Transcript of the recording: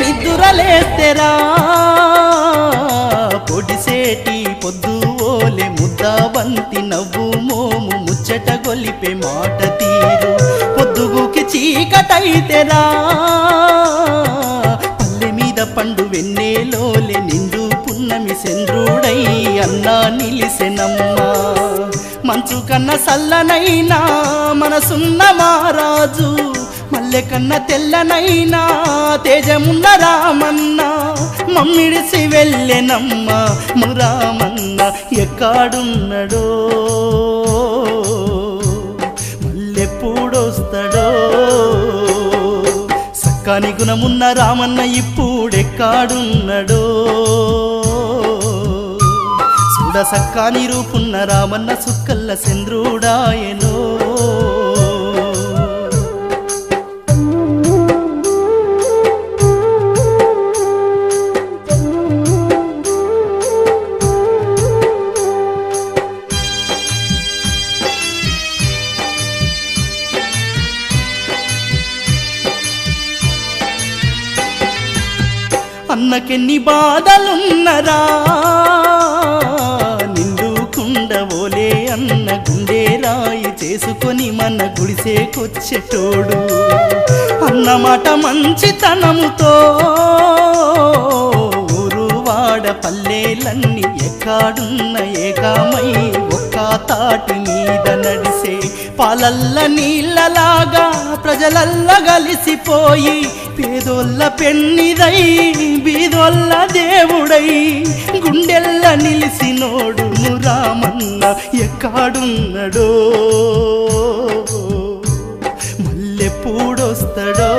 నిద్దురలేస్తెరా పొడిసేటి పొద్దు ఓలే ముద్దాబంతి నవ్వు మోము ముచ్చట గొలిపే మాట తీరు. పొద్దుగుకి చీకటైతేరా? పల్లె మీద పండు వెన్నేలోలే నిండు పున్నమి చంద్రుడై అన్నా నిలిసెనమ్మా. మంచు కన్న సల్లనైనా మనసున్న మహారాజు మల్లె తెల్లనైనా తేజమున్న రామన్న మమ్మిడిసి వెళ్ళెనమ్మ మురామన్న ఎక్కడున్నడో? మల్లెప్పుడొస్తాడో? సక్కాని గుణమున్న రామన్న ఇప్పుడెక్కాడున్నడో? చూడ సక్కాని రూపున్న రామన్న సుక్కల్ల చంద్రుడాయనో? అన్నకెన్ని బాధలున్నరా? నిండుకుండవోలే అన్న గుండె రాయి చేసుకొని మన గుడిసేకొచ్చేటోడు. అన్నమాట మంచితనముతో ఊరు వాడ పల్లెలన్నీ ఎక్కాడున్న ఏకామై తాటి మీద నడిసే పాలల్ల నీళ్ళలాగా ప్రజలల్ల కలిసిపోయి పేదోళ్ళ పెన్నిదై బీదోళ్ళ దేవుడై గుండెల్ల నిలిసినోడు రామన్న ఎక్కాడున్నడో? మల్లెప్పుడొస్తాడో